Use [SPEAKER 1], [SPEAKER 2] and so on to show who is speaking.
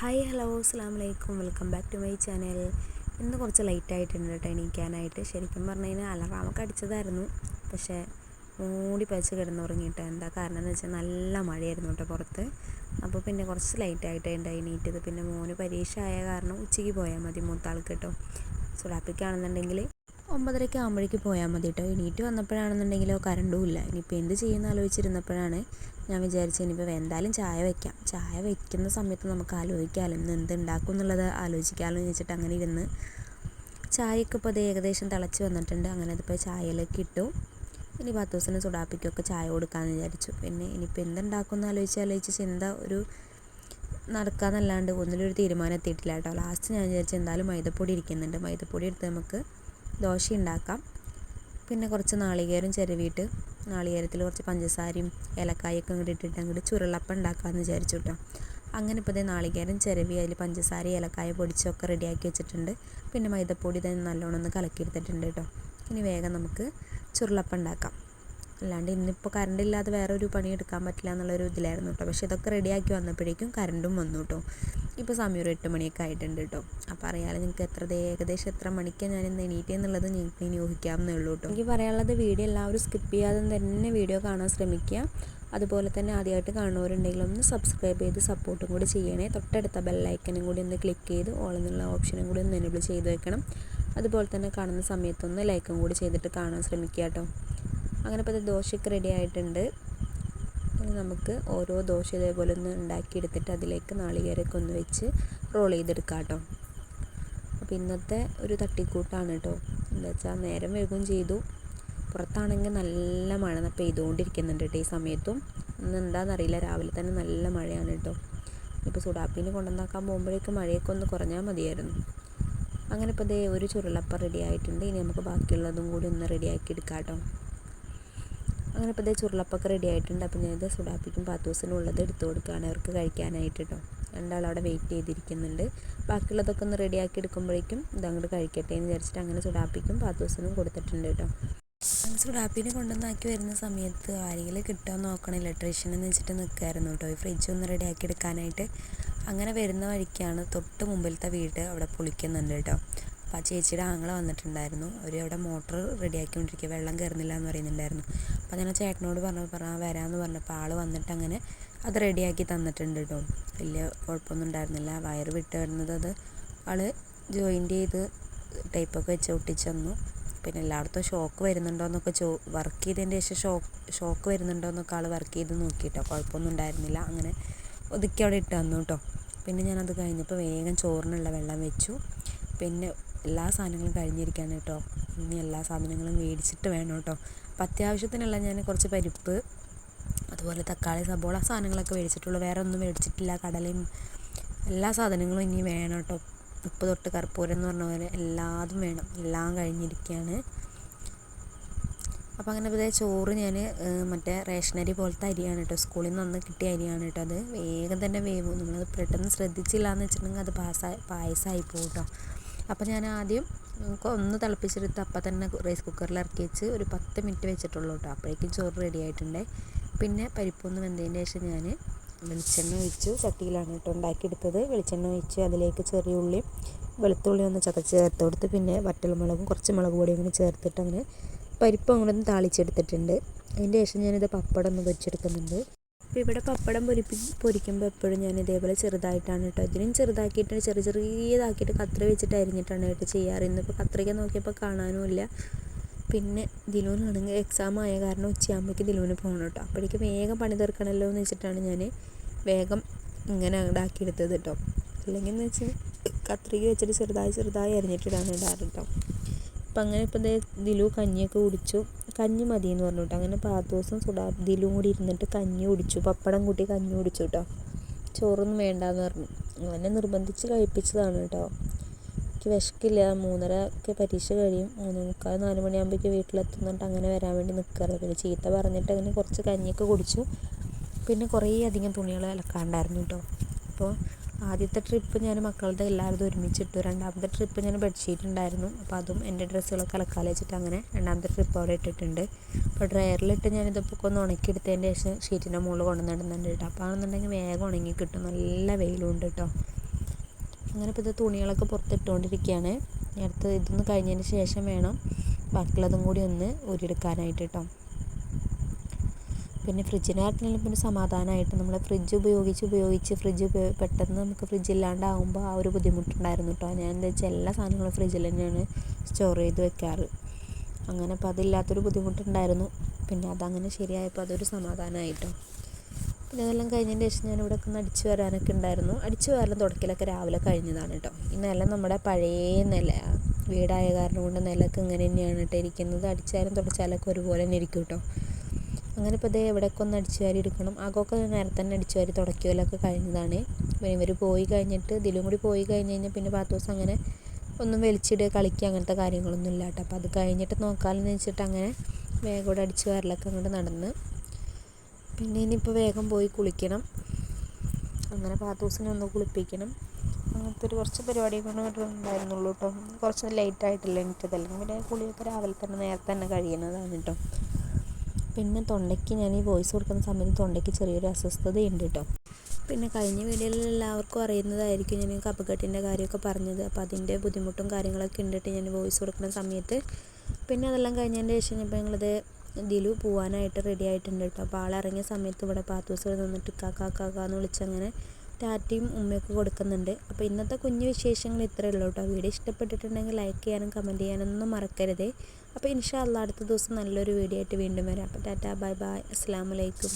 [SPEAKER 1] Hi hello അസ്സാം വലൈക്കും welcome back to my channel. ഇന്ന് കുറച്ച് ലൈറ്റ് ആയിട്ടുണ്ട് കേട്ടോ എണീക്കാനായിട്ട്. ശരിക്കും പറഞ്ഞു കഴിഞ്ഞാൽ അലറാമൊക്കെ അടിച്ചതായിരുന്നു. പക്ഷേ മൂടി പഴിച്ച് കിടന്നുറങ്ങിയിട്ട്. എന്താ കാരണം എന്ന് വെച്ചാൽ നല്ല മഴയായിരുന്നു കേട്ടോ പുറത്ത്. അപ്പോൾ പിന്നെ കുറച്ച് ലൈറ്റ് ആയിട്ട് ഉണ്ടായി എണീറ്റത്. പിന്നെ മോന് പരീക്ഷ ആയ കാരണം ഉച്ചയ്ക്ക് പോയാൽ മതി മൂത്താൾക്ക് കേട്ടോ. സുഡാപ്പിക്കാണെന്നുണ്ടെങ്കിൽ ഒമ്പതരയ്ക്ക് ആകുമ്പോഴേക്ക് പോയാൽ മതി കേട്ടോ. എണീറ്റ് വന്നപ്പോഴാണെന്നുണ്ടെങ്കിലോ കറണ്ടും ഇല്ല. ഇനിയിപ്പോൾ എന്ത് ചെയ്യുമെന്ന് ആലോചിച്ചിരുന്നപ്പോഴാണ് ഞാൻ വിചാരിച്ചു ഇനിയിപ്പോൾ എന്തായാലും ചായ വയ്ക്കാം ചായ വയ്ക്കുന്ന സമയത്ത് നമുക്ക് ആലോചിക്കാമല്ലോ ഇന്ന് എന്തുണ്ടാക്കും എന്നുള്ളത് ആലോചിക്കാമല്ലോ എന്ന് വെച്ചിട്ട് അങ്ങനെ ഇരുന്ന് ചായയൊക്കെ ഇപ്പോൾ അത് ഏകദേശം തിളച്ച് വന്നിട്ടുണ്ട്. അങ്ങനെ അതിപ്പോൾ ചായയിലേക്ക് ഇട്ടു. ഇനി പത്ത് ദിവസം സുഡാപ്പിക്കൊക്കെ ചായ കൊടുക്കാമെന്ന് വിചാരിച്ചു. പിന്നെ ഇനിയിപ്പോൾ എന്തുണ്ടാക്കും എന്ന് ആലോചിച്ച് ആലോചിച്ച് ചിന്ത ഒരു നടക്കാന്നല്ലാണ്ട് ഒന്നിലൊരു തീരുമാനം എത്തിയിട്ടില്ല കേട്ടോ. ലാസ്റ്റ് ഞാൻ വിചാരിച്ചു എന്തായാലും മൈദപ്പൊടി ഇരിക്കുന്നുണ്ട്. മൈദപ്പൊടി എടുത്ത് നമുക്ക് ദോശ ഉണ്ടാക്കാം പിന്നെ കുറച്ച് നാളികേരം ചിരവിയിട്ട് നാളികേരത്തിൽ കുറച്ച് പഞ്ചസാരയും ഏലക്കായൊക്കെ അങ്ങോട്ട് ഇട്ടിട്ട് അങ്ങോട്ട് ചുരുളപ്പം ഉണ്ടാക്കാമെന്ന് വിചാരിച്ചു കേട്ടോ അങ്ങനെ ഇപ്പോൾ ഇതേ നാളികേരം ചിരവി അതിൽ പഞ്ചസാര ഏലക്കായ പൊടിച്ചൊക്കെ റെഡിയാക്കി വെച്ചിട്ടുണ്ട്. പിന്നെ മൈദപ്പൊടി തന്നെ നല്ലോണം ഒന്ന് കലക്കിയെടുത്തിട്ടുണ്ട് കേട്ടോ ഇനി വേഗം നമുക്ക് ചുരുളപ്പം ഉണ്ടാക്കാം. അല്ലാണ്ട് ഇന്നിപ്പോൾ കറണ്ട് ഇല്ലാതെ വേറെ ഒരു പണി എടുക്കാൻ പറ്റില്ല എന്നുള്ളൊരു ഇതിലായിരുന്നു കേട്ടോ പക്ഷേ ഇതൊക്കെ റെഡിയാക്കി വന്നപ്പോഴേക്കും കറണ്ടും വന്നു കേട്ടോ ഇപ്പോൾ സമയം ഒരു എട്ട് മണിയൊക്കെ ആയിട്ടുണ്ട് കേട്ടോ അപ്പോൾ അറിയാലോ നിങ്ങൾക്ക് എത്ര ഏകദേശം എത്ര മണിക്കാണ് ഞാൻ ഇന്ന് എണീറ്റ് എന്നുള്ളത് നിങ്ങൾക്ക് ഇനി ഊഹിക്കാവുന്നേ ഉള്ളൂ കേട്ടോ എനിക്ക് പറയാനുള്ളത് വീഡിയോ എല്ലാവരും സ്കിപ്പ് ചെയ്യാതെ തന്നെ വീഡിയോ കാണാൻ ശ്രമിക്കുക. അതുപോലെ തന്നെ ആദ്യമായിട്ട് കാണുന്നവരുണ്ടെങ്കിൽ ഒന്ന് സബ്സ്ക്രൈബ് ചെയ്ത് സപ്പോർട്ടും കൂടി ചെയ്യണേ. തൊട്ടടുത്ത ബെല്ലൈക്കനും കൂടി ഒന്ന് ക്ലിക്ക് ചെയ്ത് ഓൾ എന്നുള്ള ഓപ്ഷനും കൂടി ഒന്ന് എനേബിൾ ചെയ്ത് വെക്കണം. അതുപോലെ തന്നെ കാണുന്ന സമയത്തൊന്ന് ലൈക്കും കൂടി ചെയ്തിട്ട് കാണാൻ ശ്രമിക്കുക കേട്ടോ അങ്ങനെ ഇപ്പോൾ ദോശയ്ക്ക് റെഡി ആയിട്ടുണ്ട്. ഇനി നമുക്ക് ഓരോ ദോശ ഇതേപോലെ ഒന്ന് ഉണ്ടാക്കിയെടുത്തിട്ട് അതിലേക്ക് നാളികേരമൊക്കെ ഒന്ന് വെച്ച് റോൾ ചെയ്തെടുക്കാം കേട്ടോ. അപ്പോൾ ഇന്നത്തെ ഒരു തട്ടിക്കൂട്ടാണ് കേട്ടോ. എന്താ വെച്ചാൽ നേരം വൈകും ചെയ്തു. പുറത്താണെങ്കിൽ നല്ല മഴ പെയ്തുകൊണ്ടിരിക്കുന്നുണ്ട് കേട്ടോ ഈ സമയത്തും. ഇന്ന് എന്താണെന്നറിയില്ല രാവിലെ തന്നെ നല്ല മഴയാണ് കേട്ടോ. ഇപ്പോൾ സുഡാപ്പിന് കൊണ്ടുവന്നാക്കാൻ പോകുമ്പോഴേക്കും മഴയൊക്കെ ഒന്ന് കുറഞ്ഞാൽ മതിയായിരുന്നു. അങ്ങനെ ഇപ്പോൾ ദേ ഒരു ചുരുളപ്പം റെഡി ആയിട്ടുണ്ട്. ഇനി നമുക്ക് ബാക്കിയുള്ളതും കൂടി ഒന്ന് റെഡിയാക്കി എടുക്കാം കേട്ടോ. അങ്ങനെ ഇപ്പോൾ ഇതേ ചുരുളപ്പൊക്കെ റെഡി ആയിട്ടുണ്ട്. അപ്പോൾ ഞാനിത് സുഡാപ്പിക്കും പാത്തൂസിനും ഉള്ളത് എടുത്തു കൊടുക്കുകയാണ്. അവർക്ക് കഴിക്കാനായിട്ട് കേട്ടോ അവിടെ വെയിറ്റ് ചെയ്തിരിക്കുന്നുണ്ട്. ബാക്കിയുള്ളതൊക്കെ ഒന്ന് റെഡിയാക്കി എടുക്കുമ്പോഴേക്കും ഇതങ്ങോട്ട് കഴിക്കട്ടെ എന്ന് വിചാരിച്ചിട്ട് അങ്ങനെ സുഡാപ്പിക്കും പാത്തൂസിനും കൊടുത്തിട്ടുണ്ട് കേട്ടോ സുഡാപ്പിനെ കൊണ്ടുവന്നാക്കി വരുന്ന സമയത്ത് ആരെങ്കിലും കിട്ടുമോ നോക്കണം. ഇലക്ട്രീഷ്യൻ എന്ന് വെച്ചിട്ട് നിൽക്കുമായിരുന്നു കേട്ടോ ഈ ഫ്രിഡ്ജ് ഒന്ന് റെഡിയാക്കി എടുക്കാനായിട്ട്. അങ്ങനെ വരുന്ന വഴിക്കാണ് തൊട്ട് മുമ്പിലത്തെ വീട് അവിടെ പൊളിക്കുന്നുണ്ട് കേട്ടോ അപ്പോൾ ആ ചേച്ചിയുടെ ആങ്ങള വന്നിട്ടുണ്ടായിരുന്നു. അവർ അവിടെ മോട്ടർ റെഡിയാക്കിക്കൊണ്ടിരിക്കുക വെള്ളം കയറുന്നില്ല എന്ന് പറയുന്നുണ്ടായിരുന്നു. അപ്പോൾ ഞാൻ ചേട്ടനോട് പറഞ്ഞു പറഞ്ഞാൽ വരാമെന്ന് പറഞ്ഞപ്പോൾ ആൾ വന്നിട്ട് അങ്ങനെ അത് റെഡിയാക്കി തന്നിട്ടുണ്ട് കേട്ടോ വലിയ കുഴപ്പമൊന്നും ഉണ്ടായിരുന്നില്ല. വയർ വിട്ട് വരുന്നത് അത് ആൾ ജോയിന്റ് ചെയ്ത് ടൈപ്പൊക്കെ വെച്ച് ഒട്ടിച്ച് തന്നു. പിന്നെ എല്ലായിടത്തും ഷോക്ക് വരുന്നുണ്ടോ എന്നൊക്കെ ചോ വർക്ക് ചെയ്തതിന്റെ ശേഷം ഷോക്ക് ഷോക്ക് വരുന്നുണ്ടോ എന്നൊക്കെ ആൾ വർക്ക് ചെയ്ത് നോക്കിയിട്ടോ കുഴപ്പമൊന്നും ഉണ്ടായിരുന്നില്ല. അങ്ങനെ ഒതുക്കി അവിടെ ഇട്ട് തന്നു കേട്ടോ പിന്നെ ഞാനത് കഴിഞ്ഞപ്പോൾ വേഗം ചോറിനുള്ള വെള്ളം വെച്ചു. പിന്നെ എല്ലാ സാധനങ്ങളും കഴിഞ്ഞിരിക്കുകയാണ് കേട്ടോ. ഇനി എല്ലാ സാധനങ്ങളും മേടിച്ചിട്ട് വേണം കേട്ടോ. അപ്പം അത്യാവശ്യത്തിനുള്ള ഞാൻ കുറച്ച് പരിപ്പ് അതുപോലെ തക്കാളി സബോള സാധനങ്ങളൊക്കെ മേടിച്ചിട്ടുള്ളൂ. വേറെ ഒന്നും മേടിച്ചിട്ടില്ല. കടലയും എല്ലാ സാധനങ്ങളും ഇനി വേണം കേട്ടോ. ഉപ്പ് തൊട്ട് കർപ്പൂരം എന്ന് പറഞ്ഞ പോലെ എല്ലാതും വേണം. എല്ലാം കഴിഞ്ഞിരിക്കുകയാണ്. അപ്പോൾ അങ്ങനെ പുതിയ ചോറ് ഞാൻ മറ്റേ റേഷനരി പോലത്തെ അരിയാണ് കേട്ടോ. സ്കൂളിൽ നിന്ന് അന്ന് കിട്ടിയ അരിയാണ് കേട്ടോ അത്. വേഗം തന്നെ വേവും. നമ്മളത് പെട്ടെന്ന് ശ്രദ്ധിച്ചില്ല എന്ന് വെച്ചിട്ടുണ്ടെങ്കിൽ അത് പാസ്സായി പായസമായി പോകും കേട്ടോ. അപ്പോൾ ഞാൻ ആദ്യം ഒന്ന് തിളപ്പിച്ചെടുത്ത് അപ്പം തന്നെ റൈസ് കുക്കറിൽ ഇറക്കി വെച്ച് ഒരു പത്ത് മിനിറ്റ് വെച്ചിട്ടുള്ളൂ കേട്ടോ അപ്പോഴേക്കും ചോറ് റെഡി ആയിട്ടുണ്ട്. പിന്നെ പരിപ്പൊന്ന് വെന്തതിന് ശേഷം ഞാൻ വെളിച്ചെണ്ണ ഒഴിച്ചു. ചട്ടിയിലാണ് കേട്ടോ ഉണ്ടാക്കിയെടുത്തത്. വെളിച്ചെണ്ണ ഒഴിച്ച് അതിലേക്ക് ചെറിയ ഉള്ളിയും വെളുത്തുള്ളി ഒന്ന് ചതച്ച് ചേർത്ത് കൊടുത്ത് പിന്നെ വറ്റൽമുളകും കുറച്ച് മുളക് പൊടിയും കൂടി ചേർത്തിട്ട് അങ്ങനെ പരിപ്പ് അങ്ങോട്ടൊന്ന് താളിച്ചെടുത്തിട്ടുണ്ട്. അതിന്റെ ശേഷം ഞാനിത് പപ്പടം ഒന്ന് പൊരിച്ചെടുക്കുന്നുണ്ട്. അപ്പോൾ ഇവിടെ പപ്പടം പൊരിപ്പി പൊരിക്കുമ്പോൾ എപ്പോഴും ഞാൻ ഇതേപോലെ ചെറുതായിട്ടാണ് കേട്ടോ. ഇതിനും ചെറുതാക്കിയിട്ട് ചെറിയ ചെറിയതാക്കിയിട്ട് കത്രി വെച്ചിട്ട് അരിഞ്ഞിട്ടാണ് കേട്ടോ ചെയ്യാറ്. ഇന്നിപ്പോൾ കത്രിക നോക്കിയപ്പോൾ കാണാനും ഇല്ല. പിന്നെ ദിലൂനാണെങ്കിൽ എക്സാം ആയ കാരണം ഉച്ചയാകുമ്പോഴേക്ക് ദിലൂന് പോകണം കേട്ടോ. അപ്പോഴേക്ക് വേഗം പണി തീർക്കണമല്ലോ എന്ന് വെച്ചിട്ടാണ് ഞാൻ വേഗം ഇങ്ങനെ അങ്ങോട്ടാക്കിയെടുത്തത് കേട്ടോ. അല്ലെങ്കിൽ എന്ന് വെച്ചാൽ കത്രിക വെച്ചിട്ട് ചെറുതായി ചെറുതായി അരിഞ്ഞിട്ടിടാൻ ഇടാറ് കേട്ടോ. അപ്പം അങ്ങനെ ഇപ്പം ദിലു കഞ്ഞിയൊക്കെ കുടിച്ചു. കഞ്ഞി മതി എന്ന് പറഞ്ഞു കേട്ടോ അങ്ങനെ പാത്തോസും സുഡാ ദിലുവും കൂടി ഇരുന്നിട്ട് കഞ്ഞി കുടിച്ചു. പപ്പടം കൂട്ടി കഞ്ഞി കുടിച്ചു കേട്ടോ ചോറൊന്നും വേണ്ടാന്ന് പറഞ്ഞു. അങ്ങനെ നിർബന്ധിച്ച് കഴിപ്പിച്ചതാണ് കേട്ടോ എനിക്ക് വിശക്കില്ല. മൂന്നര ഒക്കെ പരീക്ഷ കഴിയും. മൂന്ന് മുക്കാൽ നാല് മണിയാകുമ്പോഴേക്ക് വീട്ടിലെത്തുന്നിട്ട് അങ്ങനെ വരാൻ വേണ്ടി നിൽക്കാറ് പിന്നെ ചീത്ത പറഞ്ഞിട്ട് അങ്ങനെ കുറച്ച് കഞ്ഞിയൊക്കെ കുടിച്ചു. പിന്നെ കുറേ അധികം തുണികൾ അലക്കാണ്ടായിരുന്നു കേട്ടോ അപ്പോൾ ആദ്യത്തെ ട്രിപ്പ് ഞാൻ മക്കളുടെ എല്ലാവരും ഒരുമിച്ചിട്ടു. രണ്ടാമത്തെ ട്രിപ്പ് ഞാൻ ബെഡ്ഷീറ്റ് ഉണ്ടായിരുന്നു. അപ്പോൾ അതും എന്റെ ഡ്രസ്സുകളൊക്കെ അലക്കാല വെച്ചിട്ട് അങ്ങനെ രണ്ടാമത്തെ ട്രിപ്പ് അവിടെ ഇട്ടിട്ടുണ്ട്. അപ്പോൾ ഡ്രയറിലിട്ട് ഞാനിതിപ്പോൾ ഒന്ന് ഉണക്കിയെടുത്തതിന്റെ ശേഷം ഷീറ്റിന്റെ മുകളിൽ കൊണ്ടുവന്നിടുന്നുണ്ട് കേട്ടോ. അപ്പോൾ ആണെന്നുണ്ടെങ്കിൽ വേഗം ഉണങ്ങി കിട്ടും. നല്ല വെയിലുണ്ട് കേട്ടോ. അങ്ങനെ ഇപ്പോൾ ഇത് തുണികളൊക്കെ പുറത്തിട്ടുകൊണ്ടിരിക്കുകയാണ്. അടുത്ത് ഇതൊന്ന് കഴിഞ്ഞതിന് ശേഷം വേണം ബാക്കിയുള്ളതും കൂടി ഒന്ന് ഊരിയെടുക്കാനായിട്ട് കേട്ടോ. പിന്നെ കാര്യത്തിലും പിന്നെ സമാധാനമായിട്ട് നമ്മൾ ഫ്രിഡ്ജ് ഉപയോഗിച്ച് ഉപയോഗിച്ച് ഫ്രിഡ്ജ് പെട്ടെന്ന് നമുക്ക് ഫ്രിഡ്ജ് ഇല്ലാണ്ടാവുമ്പോൾ ആ ഒരു ബുദ്ധിമുട്ടുണ്ടായിരുന്നു കേട്ടോ ഞാൻ എന്താ വെച്ചാൽ എല്ലാ സാധനങ്ങളും ഫ്രിഡ്ജിൽ തന്നെയാണ് സ്റ്റോർ ചെയ്ത് വെക്കാറ്. അങ്ങനെ അപ്പോൾ അതില്ലാത്തൊരു ബുദ്ധിമുട്ടുണ്ടായിരുന്നു. പിന്നെ അതങ്ങനെ ശരിയായപ്പോൾ അതൊരു സമാധാനമായിട്ടോ പിന്നെ അതെല്ലാം കഴിഞ്ഞതിന് ശേഷം ഞാൻ ഇവിടെ ഒന്ന് അടിച്ചു വരാനൊക്കെ ഉണ്ടായിരുന്നു. അടിച്ചു വരാനും തുടക്കലൊക്കെ രാവിലെ കഴിഞ്ഞതാണ് കേട്ടോ ഈ നില നമ്മുടെ പഴയ നില വീടായ കാരണം കൊണ്ട് നിലയ്ക്ക് ഇങ്ങനെ തന്നെയാണ് കേട്ടോ ഇരിക്കുന്നത്. അടിച്ചാലും തുടച്ചാലൊക്കെ ഒരുപോലെ തന്നെ ഇരിക്കും കേട്ടോ അങ്ങനെ ഇപ്പോൾ ഇതേ എവിടെയൊക്കെ ഒന്ന് അടിച്ചു വാരി എടുക്കണം. അകമൊക്കെ നേരത്തെ തന്നെ അടിച്ചു വാരി തുടയ്ക്കലൊക്കെ കഴിഞ്ഞതാണ്. പിന്നെ ഇവർ പോയി കഴിഞ്ഞിട്ട് ഇതിലും കൂടി പോയി കഴിഞ്ഞ് കഴിഞ്ഞാൽ പിന്നെ പത്ത് ദിവസം അങ്ങനെ ഒന്നും വലിച്ചിടുക കളിക്കുക അങ്ങനത്തെ കാര്യങ്ങളൊന്നും ഇല്ല കേട്ടോ അപ്പോൾ അത് കഴിഞ്ഞിട്ട് നോക്കാമെന്ന് വെച്ചിട്ട് അങ്ങനെ വേഗം കൂടെ അടിച്ചു വാരലൊക്കെ അങ്ങോട്ട് നടന്ന്. പിന്നെ ഇനിയിപ്പോൾ വേഗം പോയി കുളിക്കണം. അങ്ങനെ പാത്തൂസിനെ ഒന്ന് കുളിപ്പിക്കണം. അങ്ങനത്തെ ഒരു കുറച്ച് പരിപാടി കൊണ്ട് ഉണ്ടായിരുന്നുള്ളൂ കേട്ടോ കുറച്ച് ലേറ്റ് ആയിട്ടില്ല എനിക്കതല്ല. പിന്നെ കുളിയൊക്കെ രാവിലെ തന്നെ നേരത്തെ തന്നെ കഴിയുന്നതാണ് കേട്ടോ പിന്നെ തൊണ്ടയ്ക്ക് ഞാൻ ഈ വോയിസ് കൊടുക്കുന്ന സമയത്ത് തൊണ്ടയ്ക്ക് ചെറിയൊരു അസ്വസ്ഥതയുണ്ട് കേട്ടോ പിന്നെ കഴിഞ്ഞ വീഡിയോയിൽ എല്ലാവർക്കും അറിയുന്നതായിരിക്കും ഞാൻ കപ്പക്കെട്ടിന്റെ കാര്യമൊക്കെ പറഞ്ഞത്. അപ്പോൾ അതിന്റെ ബുദ്ധിമുട്ടും കാര്യങ്ങളൊക്കെ ഉണ്ടിട്ട് ഞാൻ വോയിസ് കൊടുക്കുന്ന സമയത്ത് പിന്നെ അതെല്ലാം കഴിഞ്ഞതിന്റെ ശേഷം ഇപ്പോൾ ഞങ്ങളിത് ദിലു പോവാനായിട്ട് റെഡി ആയിട്ടുണ്ട് കേട്ടോ അപ്പോൾ ആളിറങ്ങിയ സമയത്ത് ഇവിടെ പാത്തൂസ് നിന്നിട്ട് കാക്കാ കാക്കാന്ന് വിളിച്ചങ്ങനെ ടാറ്റയും ഉമ്മയൊക്കെ കൊടുക്കുന്നുണ്ട്. അപ്പോൾ ഇന്നത്തെ കുഞ്ഞു വിശേഷങ്ങൾ ഇത്രയേ ഉള്ളൂ കേട്ടോ. വീഡിയോ ഇഷ്ടപ്പെട്ടിട്ടുണ്ടെങ്കിൽ ലൈക്ക് ചെയ്യാനും കമന്റ് ചെയ്യാനൊന്നും മറക്കരുത്. അപ്പോൾ ഇൻഷാ അല്ലാ അടുത്ത ദിവസം നല്ലൊരു വീഡിയോ ആയിട്ട് വീണ്ടും വരാം. അപ്പോൾ ടാറ്റ ബൈ ബൈ അസ്സാം വലൈക്കും